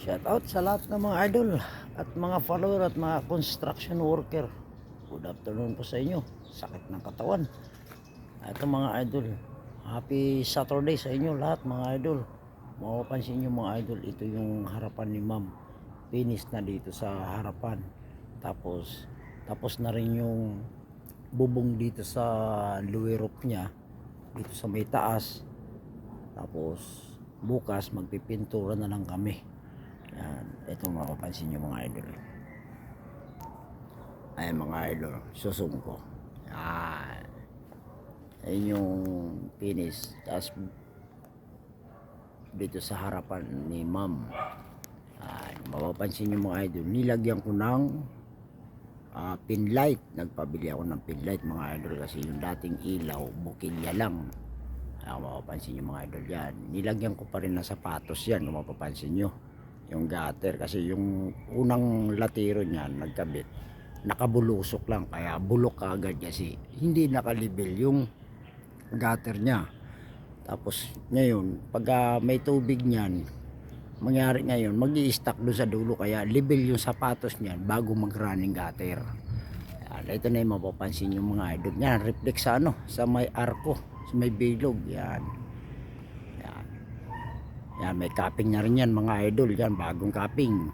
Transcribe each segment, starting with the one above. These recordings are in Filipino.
Shout out sa lahat ng mga idol at mga follower at mga construction worker. Good afternoon po sa inyo. Sakit ng katawan. Ito mga idol. Happy Saturday sa inyo lahat mga idol. Mapapansin nyo mga idol, ito yung harapan ni ma'am. Finish na dito sa harapan. Tapos, tapos na rin yung bubong dito sa luwirop niya. Dito sa may taas. Tapos, bukas magpipintura na lang kami. Yan. Ito mapapansin nyo mga idol. Ay mga idol. Susong ko. Yan. Ayun yung finish. Tapos dito sa harapan ni ma'am. Yan. Mapapansin nyo mga idol. Nilagyan ko ng ah, pin light. Nagpabili ako ng pin light mga idol kasi yung dating ilaw, bukilya lang. Kaya mapapansin nyo mga idol yan. Nilagyan ko pa rin ng sapatos yan kung mapapansin nyo. Yung gutter kasi yung unang latiro niyan nagkabit. Nakabulusok lang kaya bulok agad kasi hindi nakalibel yung gutter niya. Tapos ngayon pag ah, may tubig niyan mangyari ngayon mag stack doon sa dulo kaya libel yung sapatos niyan bago mag running gutter. Yan, ito na yung mapapansin yung mga idol. Yan, reflex sa ano, sa may arko, sa may bilog. Yan. Yan, may capping na rin yan mga idol. Yan, bagong capping.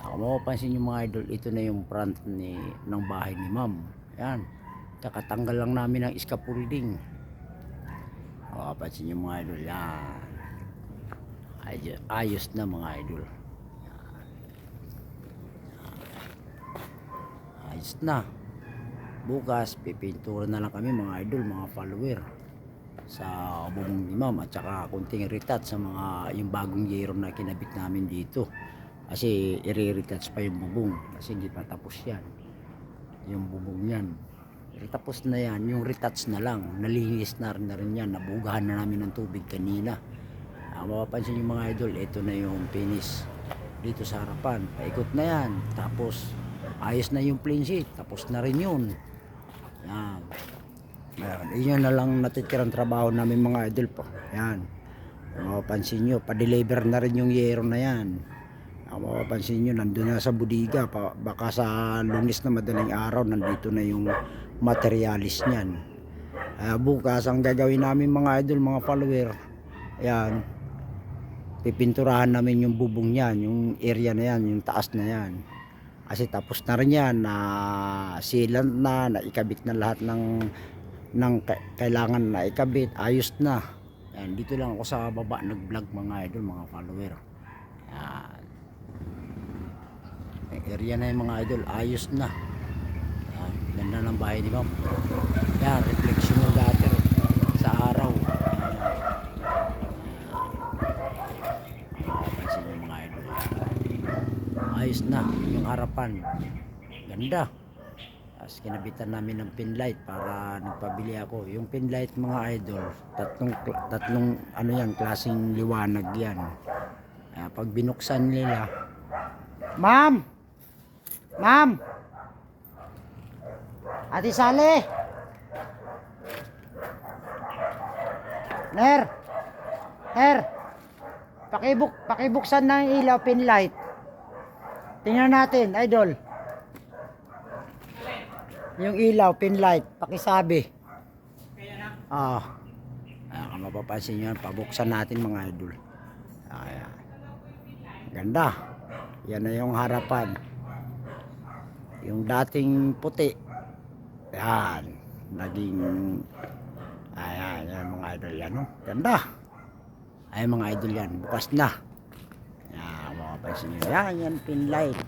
Ako mapapansin yung mga idol, ito na yung front ni, ng bahay ni ma'am. Yan. Kakatanggal lang namin ng scaffolding. Mapapansin yung mga idol. Yan. Ayos, ayos na mga idol. ayos na bukas pipintura na lang kami mga idol mga follower sa bubong ni at saka kunting retouch sa mga yung bagong yero na kinabit namin dito. Kasi i-retouch pa yung bubong kasi hindi pa tapos yan. Yung bubong yan. Tapos na yan yung retouch na lang. Nalinis na rin na rin yan. Nabugahan na namin ng tubig kanina. Ah, mapapansin yung mga idol ito na yung finish dito sa harapan. Paikot na yan. Tapos ayos na yung plain sheet. Tapos na rin yun. Yan Ayan, yun na lang natitirang trabaho namin mga idol po. Yan mapapansin nyo pa-deliver na rin yung yero na yan. Ah, mapapansin nyo nandun na sa budiga pa, baka sa lunis na madaling araw nandito na yung materialis niyan. Ah, bukas ang gagawin namin mga idol mga follower yan pipinturahan namin yung bubong niyan yung area na yan yung taas na yan. Kasi tapos na rin yan na sealant na naikabit na lahat ng ng ka- kailangan na ikabit ayos na. Yan dito lang ako sa baba nag vlog mga idol mga follower. Yan area na yung mga idol ayos na. Yan ganda ng bahay ni ma'am. Yan reflection ng gutter sa araw. Mga idol. Ayos na yung harapan. Ganda. Kinabitan namin ng pin light para nagpabili ako. Yung pin light mga idol, tatlong, tatlong ano yan, klaseng liwanag yan. Kaya pag binuksan nila, Ma'am! Ma'am! Ate Sally! Ner! Ner! Pakibuk, pakibuksan ng ilaw pin light. Tingnan natin, idol. Yung ilaw pin light, pakisabi. Ah. Ah, kung mapapansin nyo, pabuksan natin mga idol. Ayan. Ganda. Yan na yung harapan. Yung dating puti. Yan. Naging Ayan, yan mga idol yan. Oh. Ganda. Ay mga idol yan, bukas na. Yan, makapansin nyo. Yan, yan, pin light.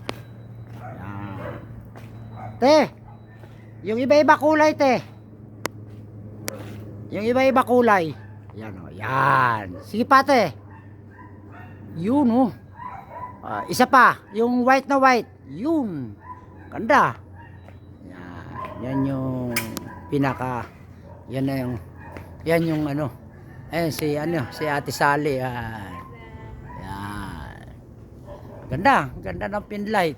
Yan. Te, yung iba-iba kulay, te. Yung iba-iba kulay. Yan, o. Yan. Sige pa, te. Yun, oh. Ah, isa pa, yung white na white. Yun. Ganda. Yan, yan yung pinaka, yan na yung, yan yung ano, Ayan si ano, si Ate Sally. Yan. Yan. Ganda, ganda ng pin light.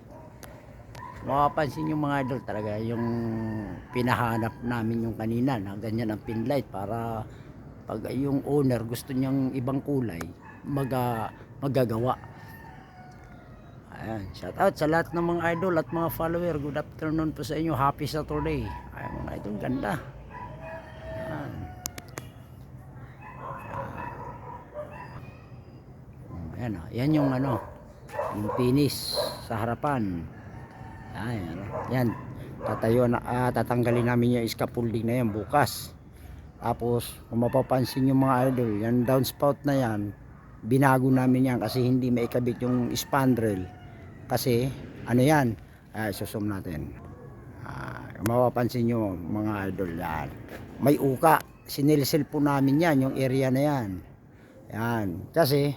Mapapansin yung mga idol talaga yung pinahanap namin yung kanina na ganyan ang pin light para pag yung owner gusto niyang ibang kulay, maga, magagawa. Ayan, shout out sa lahat ng mga idol at mga follower. Good afternoon po sa inyo. Happy Saturday. Ayan mga idol, ganda. Ayan. Ayan, oh. yan yung ano, yung finish sa harapan. Ayan, yan. Tatayo na, ah, tatanggalin namin yung scaffolding na yan bukas. Tapos, kung mapapansin yung mga idol, yan downspout na yan, binago namin yan kasi hindi maikabit yung spandrel. Kasi, ano yan, ah, susum natin. Ah, mapapansin nyo mga idol yan, may uka. Sinilsil po namin yan, yung area na yan. Yan. Kasi,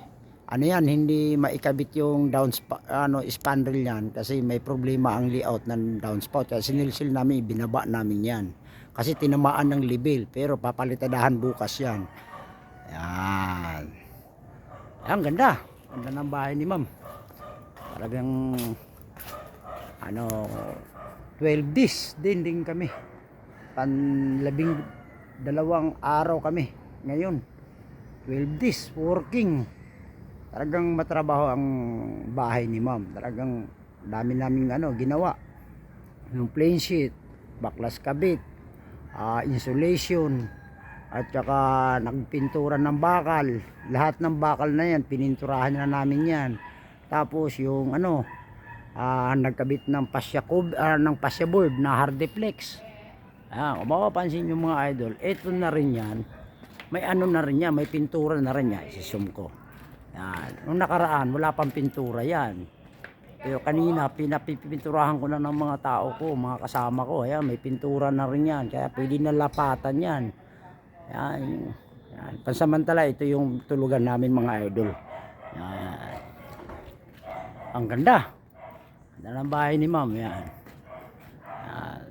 ano yan, hindi maikabit yung downspout, ano, spandrel yan kasi may problema ang layout ng downspout. Kaya sinilsil namin, binaba namin yan. Kasi tinamaan ng level, pero papalitadahan bukas yan. Yan. Yan, ganda. Ganda ng bahay ni ma'am. Talagang, ano, 12 days din din kami. Panlabing dalawang araw kami ngayon. 12 days working. Talagang matrabaho ang bahay ni ma'am. Talagang dami naming ano, ginawa. Yung plain sheet, baklas kabit, ah, insulation, at saka nagpintura ng bakal. Lahat ng bakal na yan, pininturahan na namin yan. Tapos yung ano, ah, nagkabit ng pasya, ah, ng pasya board na hardiplex. Ah, kung mapapansin yung mga idol, ito na rin yan. May ano na rin yan, may pintura na rin yan. Isisum ko. Yan. Nung nakaraan, wala pang pintura yan. Pero kanina, pinapipinturahan ko na ng mga tao ko, mga kasama ko. Ayan, may pintura na rin yan. Kaya pwede na lapatan yan. Yan. yan. Pansamantala, ito yung tulugan namin mga idol. Yan. Ang ganda. Ganda ng bahay ni ma'am. Yan. Yan.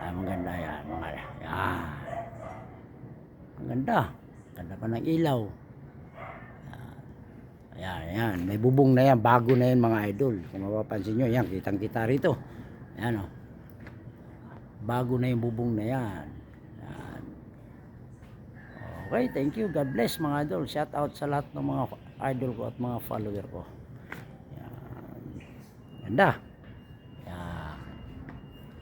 Yan, maganda yan. Mga, yan. Ang ganda. Pa ng ilaw. Ayan, ayan. May bubong na yan. Bago na yan mga idol. Kung mapapansin nyo, yan. Kitang kita rito. Ayan o. Bago na yung bubong na yan. Ayan. Okay, thank you. God bless mga idol. Shout out sa lahat ng mga idol ko at mga follower ko. Ayan. Ganda. Ayan.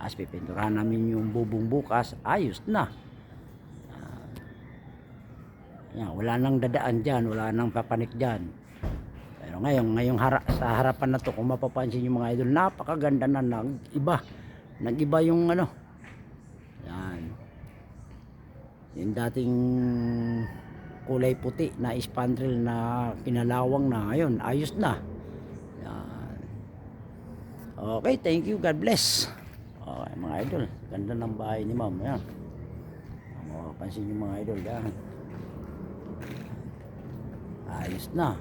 As pipinturahan namin yung bubong bukas, ayos na. Yan, wala nang dadaan dyan, wala nang papanik dyan. Pero ngayon, ngayong hara, sa harapan na to, kung mapapansin yung mga idol, napakaganda na nag-iba. Nag-iba yung ano. Yan. Yung dating kulay puti na spandrel na pinalawang na ngayon, ayos na. Yan. Okay, thank you. God bless. Okay, mga idol, ganda ng bahay ni ma'am. Yan. Mapapansin yung mga idol. Yan ayos na.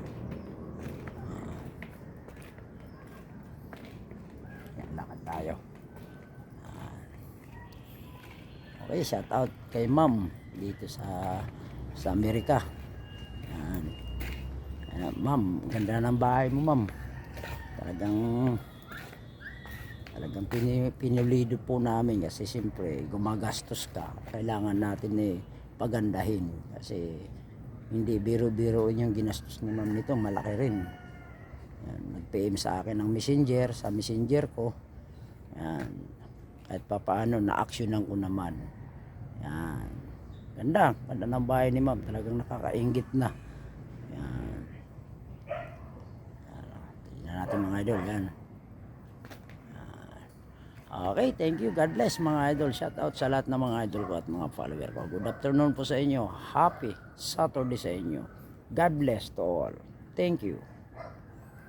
Yan lakad tayo. Okay shout out kay ma'am dito sa sa Amerika. Yan. Ma'am ganda ng bahay mo ma'am. Talagang talagang pinulido po namin kasi siyempre gumagastos ka. Kailangan natin eh pagandahin kasi hindi biro-biro yung ginastos ni ma'am nito. Malaki rin. Yan, nag-PM sa akin ng messenger sa messenger ko. Yan kahit papaano na-actionan ko naman. Yan. Ganda ganda ng bahay ni ma'am. Talagang nakakaingit na. Yan. Tingnan natin mga idol. Yan Okay, thank you. God bless mga idol. Shout out sa lahat ng mga idol ko at mga follower ko. Good afternoon po sa inyo. Happy Saturday sa inyo. God bless to all. Thank you.